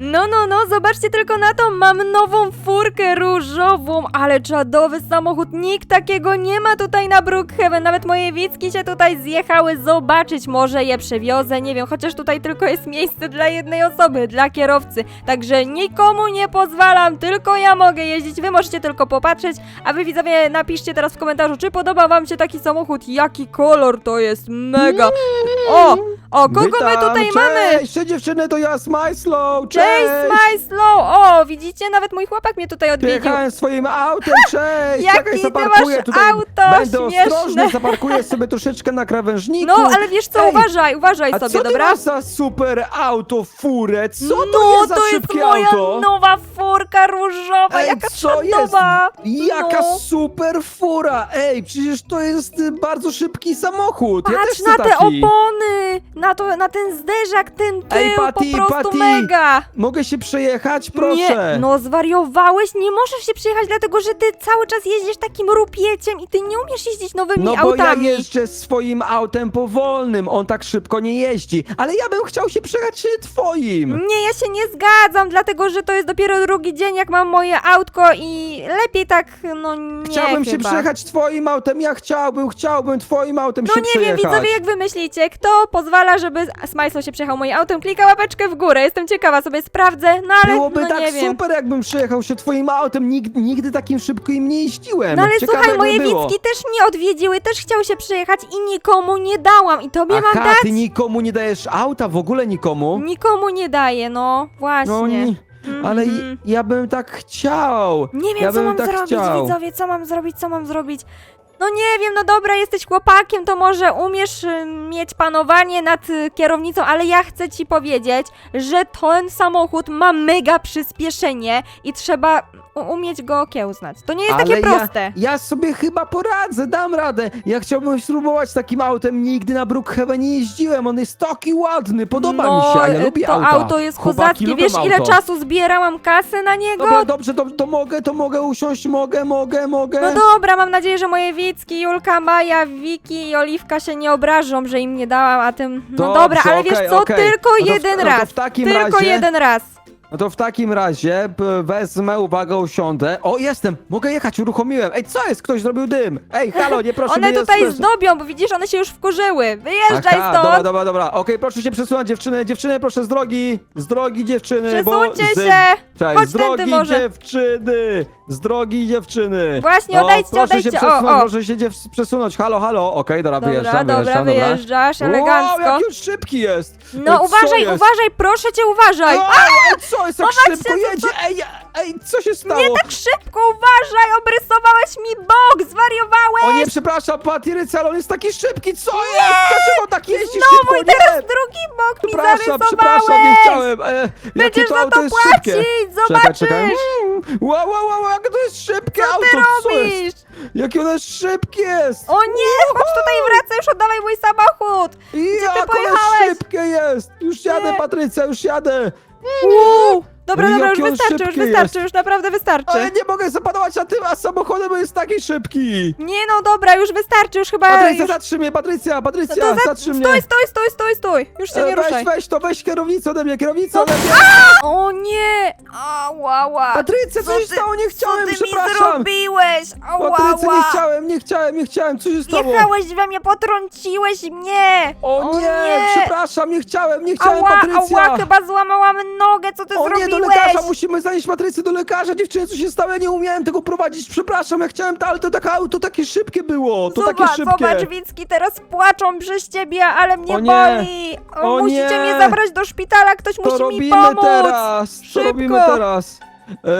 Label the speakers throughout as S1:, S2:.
S1: No, no, no, zobaczcie tylko na to, mam nową furkę różową, ale czadowy samochód, nikt takiego nie ma tutaj na Brookhaven, nawet moje widzki się tutaj zjechały zobaczyć, może je przewiozę, nie wiem, chociaż tutaj tylko jest miejsce dla jednej osoby, dla kierowcy, także nikomu nie pozwalam, tylko ja mogę jeździć, wy możecie tylko popatrzeć, a wy widzowie napiszcie teraz w komentarzu, czy podoba wam się taki samochód, jaki kolor to jest, mega, o, o, kogo my tutaj mamy?
S2: Cześć dziewczyny, to ja Smajslow,
S1: Cześć,
S2: cześć!
S1: Smajslow! O, widzicie, nawet mój chłopak mnie tutaj odwiedził.
S2: Przyjechałem swoim autem, cześć!
S1: Jaki
S2: Czekaj,
S1: ty
S2: zaparkuję
S1: masz
S2: tutaj.
S1: auto
S2: Będę
S1: śmieszne.
S2: ostrożny, zaparkuję sobie troszeczkę na krawężniku.
S1: No, ale wiesz co,
S2: Ej,
S1: uważaj, uważaj
S2: A
S1: sobie,
S2: co ty
S1: dobra?
S2: masz za super auto, furę? Co to
S1: no,
S2: jest za
S1: to jest
S2: szybkie
S1: moja
S2: auto?
S1: nowa furka różowa,
S2: Ej,
S1: jaka
S2: co jest? Jaka
S1: no.
S2: super fura! Ej, przecież to jest y, bardzo szybki samochód. ja
S1: Patrz
S2: też chcę
S1: na te
S2: taki.
S1: opony, na, to, na ten zderzak, ten tył,
S2: Ej, Patty,
S1: po prostu
S2: Patty,
S1: mega!
S2: Mogę się przejechać, proszę.
S1: Nie, no zwariowałeś, nie możesz się przyjechać, dlatego że ty cały czas jeździsz takim rupieciem i ty nie umiesz jeździć nowymi
S2: No bo
S1: autami.
S2: ja jeżdżę swoim autem powolnym, on tak szybko nie jeździ. Ale ja bym chciał się przejechać y, twoim.
S1: Nie, ja się nie zgadzam, dlatego że to jest dopiero drugi dzień, jak mam moje autko i lepiej tak, no nie
S2: Chciałbym się
S1: chyba.
S2: przejechać twoim autem, ja chciałbym, chciałbym twoim autem
S1: No
S2: się
S1: nie
S2: przejechać.
S1: wiem, widzowie, jak wy myślicie, kto pozwala, żeby Smajslow się przejechał moim autem? Klika łapeczkę w górę, jestem ciekawa, sobie sprawdzę, no ale
S2: Byłoby
S1: no
S2: tak
S1: nie wiem.
S2: super, jakbym przejechał się twoim autem. Nigdy, nigdy takim szybko im nie jeździłem.
S1: No ale
S2: Ciekawe,
S1: słuchaj,
S2: jakby
S1: moje
S2: było.
S1: widzki też mnie odwiedziły, też chciał się przejechać i nikomu nie dałam i tobie mam
S2: Aha,
S1: dać?
S2: ty nikomu nie dajesz auta, w ogóle nikomu?
S1: Nikomu nie daję, no właśnie.
S2: No nie. Ale
S1: Mhm.
S2: i- ja bym tak chciał.
S1: Nie wiem,
S2: ja
S1: co
S2: bym
S1: mam
S2: tak
S1: zrobić,
S2: chciał.
S1: widzowie, co mam zrobić, co mam zrobić. No nie wiem, no dobra, jesteś chłopakiem, to może umiesz y, mieć panowanie nad y, kierownicą, ale ja chcę ci powiedzieć, że ten samochód ma mega przyspieszenie i trzeba umieć go okiełznać. To nie jest
S2: Ale
S1: takie proste.
S2: Ja, ja sobie chyba poradzę, dam radę. Ja chciałbym spróbować takim autem. Nigdy na Brookhaven nie jeździłem. On jest taki ładny, podoba
S1: no,
S2: mi się, a ja
S1: y,
S2: lubię
S1: to
S2: auta.
S1: auto jest kozackie. Wiesz, ile
S2: auto.
S1: czasu zbierałam kasę na niego?
S2: Dobra, dobrze, to, to mogę, to mogę usiąść, mogę, mogę, mogę.
S1: No dobra, mam nadzieję, że moje Wicki, Julka, Maja, Wiki i Oliwka się nie obrażą, że im nie dałam, a tym... No
S2: Dobrze,
S1: dobra, ale wiesz
S2: okej,
S1: co,
S2: okej.
S1: tylko
S2: No to w-
S1: jeden
S2: no to
S1: raz.
S2: w takim
S1: tylko
S2: razie-
S1: jeden raz.
S2: No to w takim razie p- wezmę, uwaga, usiądę. O, jestem, mogę jechać, uruchomiłem. Ej, co jest? Ktoś zrobił dym. Ej, halo, nie proszę
S1: One
S2: mnie
S1: tutaj zdobią, bo widzisz, one się już wkurzyły. Wyjeżdżaj
S2: Aha,
S1: stąd!
S2: dobra, dobra, dobra. Okej, proszę się przesunąć, dziewczyny. Dziewczyny, proszę z drogi. Z drogi, dziewczyny.
S1: Przesuńcie
S2: bo z...
S1: się!
S2: Cześć,
S1: Chodź
S2: z
S1: tędy
S2: drogi,
S1: może.
S2: dziewczyny. Z drogi, dziewczyny.
S1: Właśnie, odejdźcie,
S2: proszę
S1: odejdźcie.
S2: Się
S1: O,
S2: przesunąć,
S1: o.
S2: proszę się dziew... przesunąć. Halo, halo. Okej, dobra,
S1: Dobra,
S2: wyjeżdżam,
S1: dobra,
S2: wyjeżdżam, dobra.
S1: wyjeżdżasz,
S2: Wow,
S1: elegancko.
S2: jaki już szybki jest.
S1: No
S2: Ej, co
S1: uważaj,
S2: jest?
S1: uważaj, proszę cię, uważaj!
S2: Ej, ej, co jest,
S1: Popatrzcie,
S2: szybko
S1: co-
S2: jedzie? Ej, ej, co się stało?
S1: Nie tak szybko, uważaj! Obrysowałeś mi bok, zwariowałeś!
S2: O nie, przepraszam, Patty Rycel, on jest taki szybki, co jest? Dlaczego tak jeździ
S1: Znowu
S2: szybko?
S1: i teraz
S2: Nie!
S1: drugi bok mi
S2: Przepraszam, przepraszam, nie chciałem. E, jakie
S1: Będziesz
S2: to
S1: za
S2: auto
S1: to
S2: jest
S1: płacić, zobaczysz!
S2: Czekaj. Mm, Wow, wow, wow, jakie to jest szybkie
S1: Co
S2: auto,
S1: ty
S2: co jest?
S1: robisz?
S2: Jakie ono jest szybkie jest.
S1: O nie, chodź tutaj wracaj, już oddawaj mój samochód!
S2: Jak ono
S1: pojechałeś?
S2: szybkie jest. Już jadę. Patrycja, już jadę.
S1: Uuu. Dobra,
S2: Ej,
S1: dobra, już
S2: on
S1: wystarczy, już
S2: szybkie
S1: wystarczy, już naprawdę wystarczy.
S2: Ale nie mogę zapanować na tym, a samochodem bo jest taki szybki.
S1: Nie no, dobra, już wystarczy, już chyba...
S2: Patrycja,
S1: już...
S2: zatrzyj mnie, Patrycja,
S1: No
S2: Patrycja,
S1: to za...
S2: zatrzyj mnie.
S1: Stój, stój, stój, stój, stój! Już się
S2: E,
S1: nie ruszaj.
S2: Weź, weź to, weź kierownicę ode mnie, kierownicę
S1: No,
S2: ode mnie.
S1: O nie! Ała, ała!
S2: Patrycja, co się stało? Nie chciałem,
S1: co ty mi
S2: przepraszam.
S1: zrobiłeś? Ała,
S2: Patrycja, nie
S1: ała!
S2: chciałem, nie chciałem, nie chciałem, co się stało?
S1: Jechałeś we mnie, potrąciłeś mnie!
S2: O nie, przepraszam, nie chciałem, nie chciałem,
S1: Ała,
S2: Patrycja.
S1: ała, chyba złamałam nogę, co ty
S2: o nie, do lekarza, musimy zanieść Patrycję do lekarza, dziewczyny, co się stało? Ja nie umiałem tego prowadzić, przepraszam, ja chciałem, to, ale to takie auto takie szybkie było, to takie
S1: Zobacz,
S2: szybkie.
S1: zobacz, Wicki, teraz płaczą przez ciebie, ale mnie
S2: O nie.
S1: boli. O,
S2: O
S1: musicie
S2: nie.
S1: mnie zabrać do szpitala, ktoś
S2: To
S1: musi mi
S2: robimy
S1: pomóc.
S2: teraz, to
S1: Szybko.
S2: robimy teraz.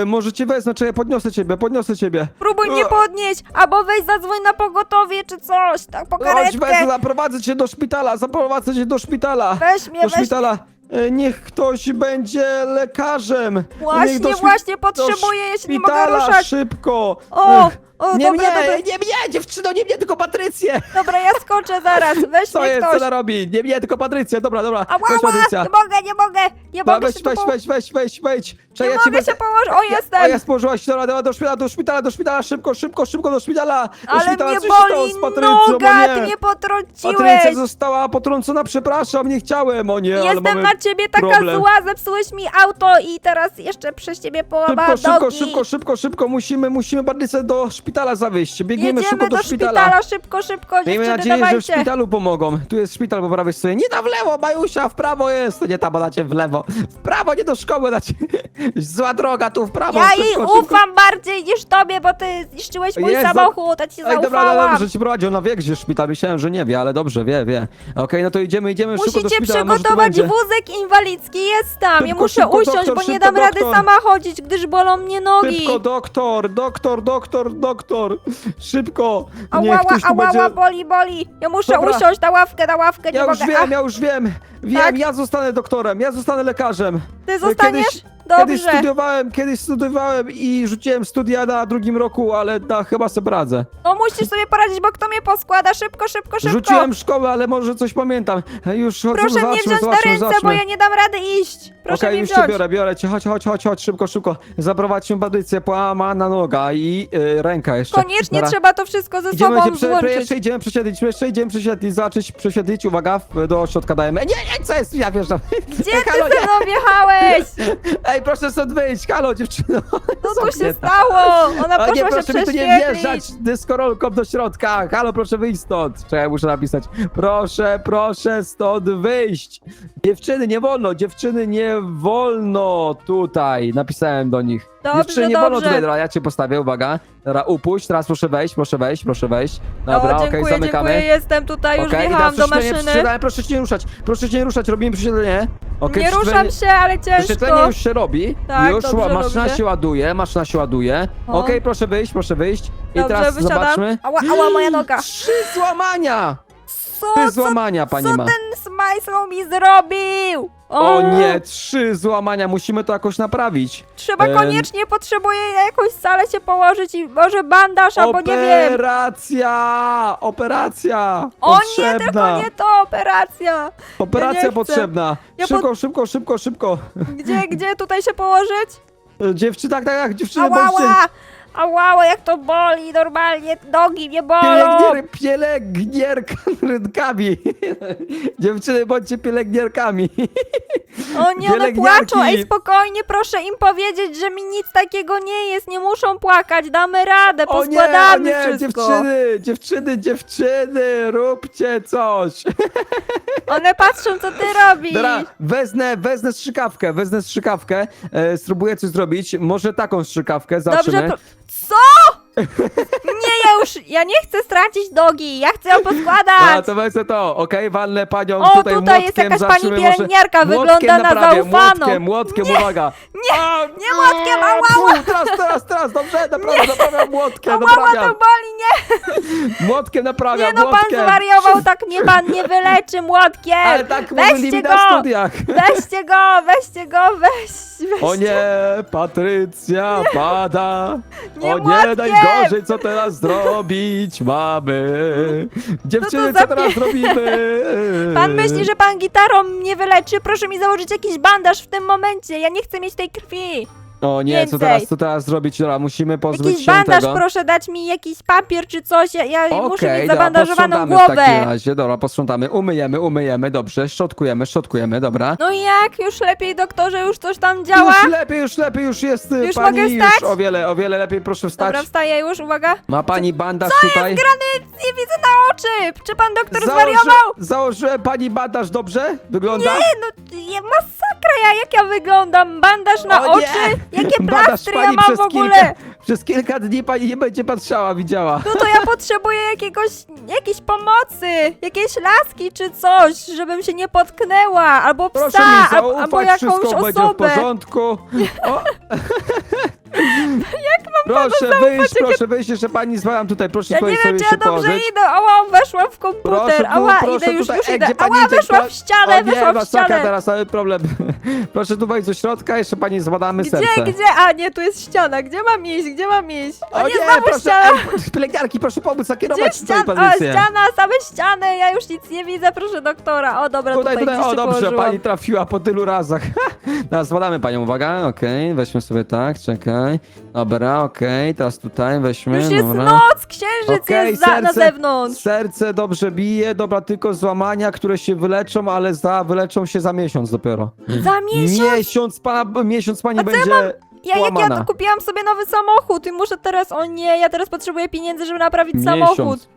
S2: E, może cię wezmę, czekaj, podniosę ciebie, podniosę ciebie.
S1: Próbuj mnie
S2: E.
S1: podnieść, albo weź zadzwoń na pogotowie czy coś, tak po
S2: Chodź, wezmę,
S1: karetkę.
S2: zaprowadzę cię do szpitala, zaprowadzę cię do szpitala.
S1: Weź mnie,
S2: do
S1: weź
S2: szpitala. E, Niech ktoś będzie lekarzem. Niech
S1: Właśnie,
S2: do szpi-
S1: właśnie, potrzebuję, ja się nie mogę
S2: szpitala,
S1: ruszać.
S2: szybko.
S1: O,
S2: Ech,
S1: o,
S2: nie
S1: dobra,
S2: mnie,
S1: dobra.
S2: nie mnie, dziewczyno, nie mnie, tylko Patrycję.
S1: Dobra, ja skoczę zaraz, weź
S2: Co
S1: mnie
S2: jest, co
S1: ktoś.
S2: ona robi? Nie mnie, tylko Patrycję, dobra, dobra.
S1: Ała,
S2: Weź
S1: ała,
S2: Patrycja.
S1: nie mogę, nie mogę, nie
S2: Dobra,
S1: mogę
S2: weź,
S1: się tu
S2: weź,
S1: po...
S2: weź, weź, weź, weź.
S1: Nie
S2: ja ci
S1: mogę
S2: będę-
S1: się położyć, o jestem.
S2: O, jest, położyłaś, dobra, dobra, do szpitala, do szpitala, do szpitala, szybko, szybko, szybko, do szpitala. Do
S1: Ale
S2: szpitala,
S1: mnie
S2: co się stało
S1: boli
S2: z Patrycją, bo
S1: noga,
S2: nie.
S1: ty mnie potrąciłeś.
S2: Patrycja została potrącona, przepraszam, nie chciałem, o nie, ale
S1: Jestem
S2: mamy
S1: na ciebie taka
S2: Problem.
S1: zła, zepsułeś mi auto i teraz jeszcze przez ciebie połowa
S2: Szybko, szybko,
S1: nogi.
S2: szybko, szybko, szybko, musimy, musimy Patrycję do szpitala zawieźć. Biegniemy szybko
S1: Jedziemy
S2: do,
S1: do
S2: szpitala.
S1: szybko, szybko,
S2: Miejmy
S1: dziewczyny,
S2: nadzieję, że w
S1: dawajcie.
S2: szpitalu pomogą. Tu jest szpital po prawej stronie. Nie tam w lewo, Majusia, w prawo jest. Nie tam, dacie w lewo. W prawo, nie do szkoły dacie. Zła droga, tu w prawo.
S1: Ja
S2: szybko,
S1: jej
S2: szybko.
S1: ufam bardziej niż tobie, bo ty zniszczyłeś mój
S2: Jezu.
S1: samochód, a ci
S2: Ej, dobra,
S1: zaufałam.
S2: ale dobrze ci prowadzi, ona wie, gdzie szpital. Myślałem, że nie wie, ale dobrze, wie, wie. Okej, no to idziemy, idziemy szybko do
S1: Musicie
S2: szpitala, może tu
S1: przygotować
S2: będzie.
S1: wózek inwalidzki, jest tam. ja
S2: Szybko,
S1: muszę
S2: szybko,
S1: usiąść,
S2: doktor,
S1: bo nie
S2: szybko,
S1: dam rady
S2: doktor.
S1: sama chodzić, gdyż bolą mnie nogi.
S2: Szybko, doktor, doktor, doktor, doktor. Szybko. Nie,
S1: Ała,
S2: ktoś tu
S1: ała,
S2: będzie...
S1: ała, boli, boli. Ja muszę
S2: Dobra.
S1: usiąść na ławkę, na ławkę, nie
S2: Ja już
S1: mogę.
S2: wiem, ja już wiem. Wiem,
S1: Tak?
S2: ja zostanę doktorem, ja zostanę lekarzem.
S1: Ty zostaniesz?
S2: Kiedyś, kiedyś
S1: Dobrze.
S2: studiowałem, kiedyś studiowałem i rzuciłem studia na drugim roku, ale da, chyba sobie radzę.
S1: No musisz sobie poradzić, bo kto mnie poskłada? Szybko, szybko, szybko.
S2: Rzuciłem szkołę, ale może coś pamiętam. Już chodzę,
S1: Proszę mnie
S2: zobaczmy,
S1: wziąć na
S2: zobaczmy,
S1: ręce,
S2: zobaczmy.
S1: bo ja nie dam rady iść. Proszę
S2: Okej,
S1: mnie
S2: już
S1: wziąć.
S2: cię biorę, biorę cię. Chodź, chodź, chodź, chodź, szybko, szybko. Zaprowadźmy Patrycję, połamana noga i y, ręka jeszcze.
S1: Koniecznie
S2: Dobra.
S1: trzeba to wszystko ze
S2: Idziemy
S1: sobą
S2: się prze,
S1: złączyć.
S2: jeszcze idziemy prześwietlić, jeszcze idziemy prześwietlić, zobaczyć, prześwietlić, uwaga, w- do środka dajemy. Nie, nie, co jest? Ja wjeżdżam.
S1: Gdzie ty
S2: halo,
S1: ze
S2: nie.
S1: mną wjechałeś?
S2: Ej, proszę stąd wyjść, halo dziewczyno.
S1: Co tu się stało? Ona
S2: A nie,
S1: poszła się
S2: proszę mi tu nie
S1: prześwietlić.
S2: wjeżdżać dyskorolką do środka. Halo, proszę wyjść stąd. Czekaj, muszę napisać. Proszę, proszę stąd wyjść. Dziewczyny, nie wolno, dziewczyny, nie wolno tutaj. Napisałem do nich.
S1: Dobrze,
S2: Dziewczyny, nie wolno
S1: dobrze.
S2: tutaj, dobra, ja cię postawię, uwaga. Dobra, upuść, teraz proszę wejść, proszę wejść, proszę wejść. Dobra,
S1: o,
S2: okej,
S1: dziękuję,
S2: zamykamy.
S1: dziękuję, jestem tutaj, już
S2: Okej, i
S1: wjechałam do
S2: teraz prześwietlenie,
S1: maszyny.
S2: prześwietlenie, Proszę cię nie ruszać, proszę cię nie ruszać, robimy prześwietlenie. Okej,
S1: Nie ruszam się, ale
S2: Prześwietlenie
S1: ciężko.
S2: już się robi.
S1: Tak,
S2: już
S1: dobrze
S2: maszyna
S1: robię.
S2: się ładuje, maszyna się ładuje.
S1: O.
S2: Okej, proszę wyjść, proszę wyjść. I
S1: Dobrze,
S2: teraz
S1: wysiadam.
S2: zobaczmy.
S1: Ała, ała, moja noga.
S2: Trzy złamania!
S1: Co,
S2: Trzy
S1: co,
S2: złamania pani
S1: co
S2: ma.
S1: ten Smajslow mi zrobił?
S2: O nie, trzy złamania, musimy to jakoś naprawić.
S1: Trzeba
S2: Em.
S1: koniecznie, potrzebuję na jakąś salę się położyć i może bandaż, albo nie wiem.
S2: Operacja! Operacja!
S1: O nie,
S2: potrzebna.
S1: tylko nie to, operacja.
S2: Operacja
S1: chcę.
S2: potrzebna.
S1: Ja
S2: szybko, szybko, szybko, szybko.
S1: Gdzie, gdzie tutaj się położyć?
S2: Dziewczyny, tak, tak, tak, dziewczyny,
S1: Ała,
S2: bądźcie...
S1: ała, ała, jak to boli, normalnie nogi mnie bolą.
S2: Pielęgnier, pielęgnierka rynkami. Dziewczyny, bądźcie pielęgnierkami.
S1: O nie, one
S2: pielęgniarki.
S1: płaczą, ej spokojnie, proszę im powiedzieć, że mi nic takiego nie jest, nie muszą płakać, damy radę,
S2: O nie, o
S1: poskładamy
S2: nie,
S1: wszystko.
S2: dziewczyny, dziewczyny, dziewczyny, róbcie coś.
S1: One patrzą, co ty robisz.
S2: Dobra, wezmę, wezmę strzykawkę, wezmę strzykawkę, e, spróbuję coś zrobić, może taką strzykawkę, zobaczymy.
S1: Dobrze, pro... co? Ja już, ja nie chcę stracić nogi, ja chcę ją
S2: A,
S1: poskładać.
S2: to wezmę to, okej, walnę panią
S1: O,
S2: tutaj
S1: tutaj jest
S2: młotkiem,
S1: jakaś pani
S2: może-
S1: pielęgniarka,
S2: młotkiem
S1: wygląda na
S2: naprawię,
S1: zaufaną.
S2: Młotkiem, młotkiem, uwaga.
S1: Nie,
S2: A,
S1: nie młotkiem, ała,
S2: fu, Teraz, teraz, teraz, dobrze, naprawiam, naprawiam młotkiem,
S1: ała, to
S2: naprawiam.
S1: boli, nie,
S2: Młotkiem naprawiam,
S1: nie no, pan
S2: młotkiem.
S1: zwariował, tak mnie pan nie wyleczy młotkiem.
S2: Ale tak mówili
S1: weźcie
S2: mi
S1: go,
S2: na studiach.
S1: weźcie go, weźcie go, weź, weźcie.
S2: O nie, Patrycja pada.
S1: Nie
S2: o nie,
S1: młotkiem.
S2: najgorzej, co teraz zrobić mamy. Dziewczyny,
S1: za
S2: co teraz robimy?
S1: Pan myśli, że pan gitarą mnie wyleczy? Proszę mi założyć jakiś bandaż w tym momencie. Ja nie chcę mieć tej krwi.
S2: O nie, co
S1: więcej.
S2: teraz, co teraz zrobić? Dobra, musimy pozbyć
S1: Jakiś
S2: się
S1: bandaż,
S2: tego.
S1: proszę dać mi jakiś papier czy coś. Ja, ja muszę
S2: Okej,
S1: mieć
S2: dobra,
S1: zabandażowaną
S2: posprzątamy w takim
S1: głowę.
S2: razie. Dobra, posprzątamy, umyjemy, umyjemy, dobrze, szczotkujemy, szczotkujemy, dobra.
S1: No i jak? Już lepiej, doktorze? Już coś tam działa?
S2: Już lepiej, już lepiej, już jest y,
S1: Już
S2: pani,
S1: mogę
S2: już
S1: wstać?
S2: o wiele, o wiele lepiej, proszę wstać.
S1: Dobra, wstaję już, uwaga.
S2: Ma pani bandaż tutaj?
S1: jest grany? Nie widzę na oczy. Czy pan doktor zwariował?
S2: Założyłem pani bandaż, dobrze? Wygląda?
S1: Nie, no je, masakra, ja, jak ja wyglądam? Bandaż na
S2: O nie!
S1: oczy? Jakie
S2: Bandaż
S1: plastry ja
S2: pani
S1: mam
S2: przez
S1: w ogóle?
S2: Kilka, przez kilka dni pani nie będzie patrzała, widziała.
S1: No to ja potrzebuję jakiegoś, jakiejś pomocy, jakiejś laski czy coś, żebym się nie potknęła, albo psa,
S2: Proszę mi
S1: al-
S2: zaufać,
S1: albo jakąś
S2: wszystko będzie w
S1: osobę.
S2: porządku. O. Jak mam Proszę wyjść, proszę wyjść, jeszcze pani zwałam tutaj, proszę
S1: Ja
S2: sobie
S1: nie wiem, czy
S2: się
S1: ja dobrze
S2: położyć.
S1: idę. Ała, weszłam w komputer.
S2: Proszę tu,
S1: Ała,
S2: proszę
S1: idę już,
S2: tutaj.
S1: już
S2: Ej,
S1: idę.
S2: gdzie pani
S1: Ała,
S2: idzie?
S1: weszłam w ścianę,
S2: o nie,
S1: weszłam w
S2: masakra,
S1: ścianę.
S2: teraz mamy problem. Proszę tu wejść do środka, jeszcze pani zbadamy
S1: Gdzie,
S2: serce.
S1: gdzie? A, nie, tu jest ściana. Gdzie mam iść? Gdzie mam iść? O, nie, znowu
S2: proszę,
S1: ściana.
S2: ej, pielęgniarki, proszę pomóc
S1: Gdzie
S2: zakierować tutaj
S1: ściana? O, ściana, same ściany. Ja już nic nie widzę, proszę doktora. O, dobra,
S2: Tutaj,
S1: tutaj, gdzieś
S2: o
S1: się
S2: dobrze,
S1: położyłam.
S2: pani trafiła po tylu razach. Teraz zbadamy panią, uwaga, okej, weźmy sobie tak, czekaj. Dobra, okej, teraz tutaj weźmy,
S1: Już jest
S2: dobra.
S1: noc, księżyc
S2: Okej,
S1: jest za, na zewnątrz.
S2: Serce dobrze bije, dobra, tylko złamania, które się wyleczą, ale za, wyleczą się za miesiąc dopiero.
S1: Za miesiąc.
S2: Miesiąc, pana, miesiąc pani będzie
S1: Ja, jak ja to kupiłam sobie nowy samochód i muszę teraz, o nie, ja teraz potrzebuję pieniędzy, żeby naprawić
S2: Miesiąc.
S1: samochód.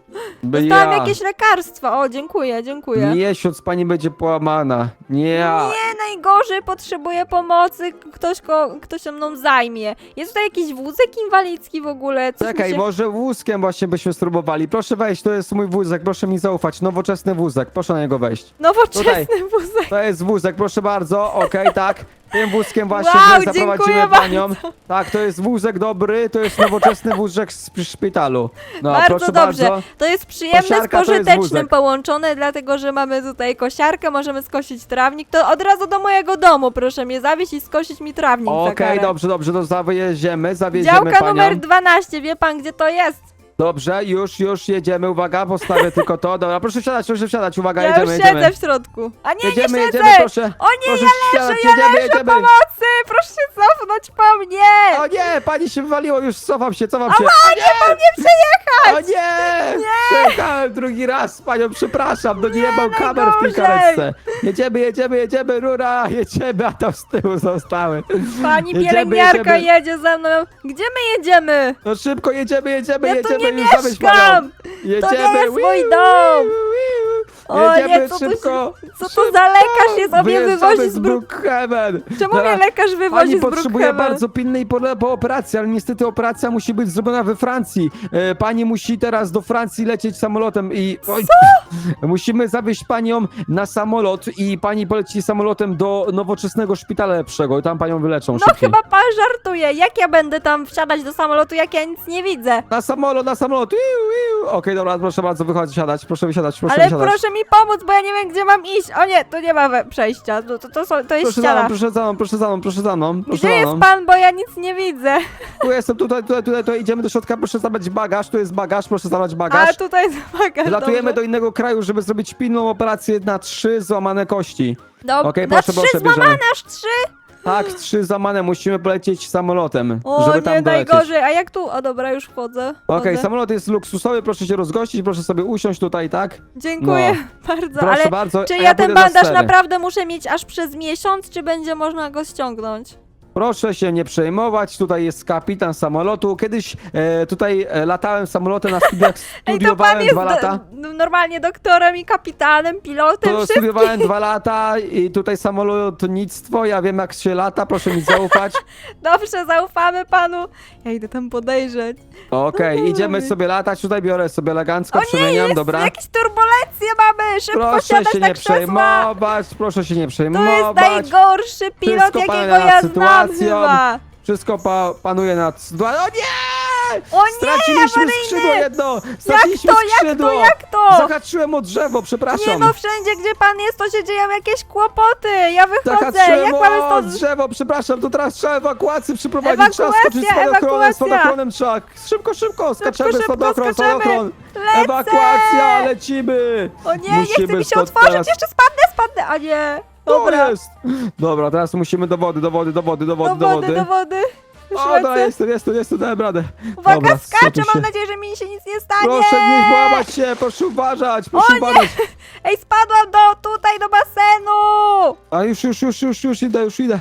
S2: By
S1: Dostałam
S2: ja.
S1: jakieś lekarstwa, o dziękuję, dziękuję.
S2: Miesiąc pani będzie połamana. Nie ja.
S1: Nie, najgorzej potrzebuję pomocy, ktoś, ko, ktoś się mną zajmie. Jest tutaj jakiś wózek inwalidzki w ogóle, coś mi
S2: Czekaj,
S1: się...
S2: może wózkiem właśnie byśmy spróbowali. Proszę wejść, to jest mój wózek, proszę mi zaufać. Nowoczesny wózek, proszę na niego wejść.
S1: Nowoczesny wózek.
S2: To jest wózek, proszę bardzo, okej, tak. Tym wózkiem właśnie
S1: Wow, dziękuję
S2: zaprowadzimy
S1: bardzo.
S2: panią. Tak, to jest wózek dobry, to jest nowoczesny wózek z szpitalu. No,
S1: bardzo
S2: proszę
S1: dobrze.
S2: bardzo.
S1: To jest przyjemne
S2: Kosiarka
S1: z
S2: jest
S1: pożytecznym
S2: wózek.
S1: połączone, dlatego że mamy tutaj kosiarkę, możemy skosić trawnik. To od razu do mojego domu proszę mnie zawieźć i skosić mi trawnik za
S2: Okej,
S1: karę.
S2: dobrze, dobrze, to zawieziemy, zawieziemy
S1: Działka
S2: panią.
S1: numer 12, wie pan gdzie to jest?
S2: Dobrze, już, już jedziemy, uwaga, postawię tylko to. Dobra, proszę wsiadać, proszę wsiadać, uwaga,
S1: Ja
S2: jedziemy,
S1: już
S2: jedziemy.
S1: siedzę w środku. A nie,
S2: Jedziemy,
S1: nie siedzę!
S2: jedziemy, proszę.
S1: O nie,
S2: proszę
S1: ja
S2: wsiadać,
S1: leżę, ja
S2: jedziemy,
S1: leżę,
S2: jedziemy.
S1: pomocy! Proszę się cofnąć po mnie!
S2: O nie, pani się wywaliło, już cofam się, cofam się.
S1: Ała, nie po mnie przejechać!
S2: O nie! Przejechałem drugi raz panią, przepraszam, no nie, mam kamer w tej
S1: najgorzej.
S2: karetce. Jedziemy, jedziemy, jedziemy, rura, jedziemy, a tam z tyłu zostały.
S1: Pani
S2: Jedziemy,
S1: pielęgniarka
S2: jedziemy.
S1: jedzie ze mną. Gdzie my jedziemy?
S2: No szybko, jedziemy, jedziemy,
S1: Ja tu
S2: jedziemy,
S1: nie
S2: już panią.
S1: mieszkam!
S2: Jedziemy,
S1: To nie jest mój
S2: wiu,
S1: dom.
S2: wiu.
S1: O
S2: Jedziemy
S1: nie, co to,
S2: szybko.
S1: się, co to za lekarz jest? On mnie wywozi z Brook...
S2: Brookhaven.
S1: Czemu mnie lekarz wywozi
S2: Pani
S1: z
S2: potrzebuje
S1: Brookhaven?
S2: bardzo pilnej po, po operacji, ale niestety operacja musi być zrobiona we Francji. E, pani musi teraz do Francji lecieć samolotem i... Oj, musimy zawieźć panią na samolot i pani poleci samolotem do nowoczesnego szpitala lepszego i tam panią wyleczą
S1: No
S2: szybciej.
S1: chyba pan żartuje. Jak ja będę tam wsiadać do samolotu, jak ja nic nie widzę?
S2: Na samolot, na samolot. Iu, iu. Okej, dobra, proszę bardzo, wychodź, siadać, proszę wysiadać, proszę
S1: Ale
S2: wysiadać.
S1: proszę mi pomóc, bo ja nie wiem, gdzie mam iść. O nie, tu nie ma we- przejścia. To, to, to, są, to jest
S2: Proszę za mną,
S1: ściana.
S2: proszę za mną, proszę za mną, proszę za mną. Proszę
S1: Gdzie
S2: za
S1: jest
S2: mną.
S1: pan, bo ja nic nie widzę.
S2: Tu jestem, tutaj, tutaj, tutaj, tutaj, idziemy do środka, proszę zabrać bagaż, tu jest bagaż, proszę zabrać
S1: A
S2: bagaż.
S1: tutaj jest bagaż.
S2: Latujemy do innego kraju, żeby zrobić pilną operację na trzy złamane kości. Okej,
S1: na
S2: proszę,
S1: trzy
S2: proszę,
S1: złamane,
S2: bierzemy.
S1: aż trzy?
S2: Tak, trzy złamane, musimy polecieć samolotem,
S1: O
S2: żeby
S1: nie,
S2: tam dolecieć.
S1: najgorzej. A jak tu? O dobra, już wchodzę.
S2: Okej,
S1: Wchodzę.
S2: samolot jest luksusowy, proszę się rozgościć, proszę sobie usiąść tutaj, tak?
S1: Dziękuję bardzo,
S2: Proszę
S1: ale
S2: bardzo,
S1: czy
S2: a
S1: ja ten
S2: pójdę
S1: bandaż naprawdę muszę mieć aż przez miesiąc, czy będzie można go ściągnąć?
S2: Proszę się nie przejmować, tutaj jest kapitan samolotu. Kiedyś e, tutaj e, latałem samolotem na studiach,
S1: Ej, to pan
S2: studiowałem
S1: jest
S2: dwa lata.
S1: do, normalnie doktorem i kapitanem, pilotem,
S2: To
S1: wszystkim.
S2: studiowałem dwa lata i tutaj samolotnictwo, ja wiem jak się lata, proszę mi zaufać.
S1: Dobrze, zaufamy panu. Ja idę tam podejrzeć.
S2: Okej,
S1: Oj.
S2: idziemy sobie latać, tutaj biorę sobie elegancko,
S1: O nie,
S2: przemieniam,
S1: jest
S2: dobra.
S1: jakieś turbulencje mamy! Szybko
S2: Proszę
S1: siadać
S2: się
S1: na
S2: nie
S1: krzesła!
S2: przejmować, proszę się nie
S1: To jest
S2: przejmować.
S1: najgorszy pilot,
S2: Wszystko
S1: jakiego
S2: pana
S1: ja znam chyba.
S2: Wszystko pa panuje nad. O nie!
S1: O nie,
S2: Straciliśmy
S1: awaryjny!
S2: skrzydło jedno!
S1: Jak
S2: Straciliśmy
S1: to, jak
S2: skrzydło!
S1: to, jak to?
S2: Zahaczyłem o drzewo, przepraszam.
S1: Nie no, wszędzie gdzie pan jest, to się dzieją jakieś kłopoty. Ja wychodzę, jak mamy stąd...
S2: drzewo, przepraszam, to teraz trzeba ewakuację przyprowadzić, trzeba
S1: Ewakuacja,
S2: skoczyć z spadochronem, spadochronem trzeba. Szybko, szybko, skaczemy
S1: szybko,
S2: spadochron,
S1: skaczemy.
S2: spadochron.
S1: Lecę!
S2: Ewakuacja, lecimy!
S1: O nie, nie chce
S2: Musimy
S1: mi się otworzyć,
S2: teraz-
S1: jeszcze spadnę, spadnę, a nie. Dobra,
S2: jest! Dobra, teraz musimy do wody, do wody, do wody, do wody, do
S1: wody, do wody.
S2: O, no
S1: lecę.
S2: jestem, jestem, jestem, dałem radę.
S1: Uwaga,
S2: Dobra,
S1: skaczę,
S2: tu
S1: mam
S2: się-
S1: nadzieję, że mi się nic nie stanie.
S2: Proszę nie złamać się, proszę uważać, proszę uważać.
S1: Ej, spadłam do, tutaj, do basenu.
S2: A już, już, już, już, już idę, już idę.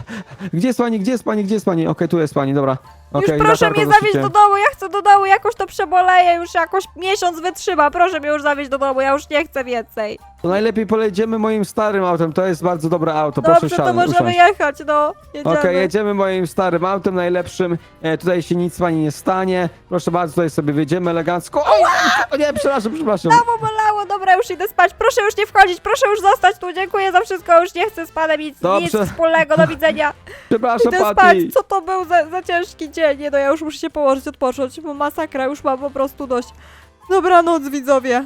S2: Gdzie jest pani, gdzie jest pani, gdzie jest pani? Okej, tu jest pani, dobra. Okej,
S1: już proszę
S2: latarką
S1: mnie zawieźć do domu, ja chcę do domu, jakoś to przeboleję, już jakoś miesiąc wytrzyma. Proszę mnie już zawieźć do domu, ja już nie chcę więcej.
S2: To najlepiej pojedziemy moim starym autem, to jest bardzo dobre auto, proszę
S1: Dobrze, to możemy
S2: usiąść.
S1: jechać, no. Jedziemy.
S2: Okej, jedziemy moim starym autem najlepszym. E, tutaj się nic pani nie stanie. Proszę bardzo, tutaj sobie wyjedziemy elegancko. Oj, o nie, przepraszam, przepraszam.
S1: Znowu bolało, dobra, już idę spać. Proszę już nie wchodzić, proszę już zostać tu. Dziękuję za wszystko, już nie chcę z panem nic, nic
S2: Dobrze.
S1: wspólnego. Do widzenia.
S2: Przepraszam,
S1: Idę spać.
S2: Patty.
S1: Co to był za, za ciężki dzień? Nie no, ja już muszę się położyć, odpocząć, bo masakra, już mam po prostu dość. Dobranoc, widzowie.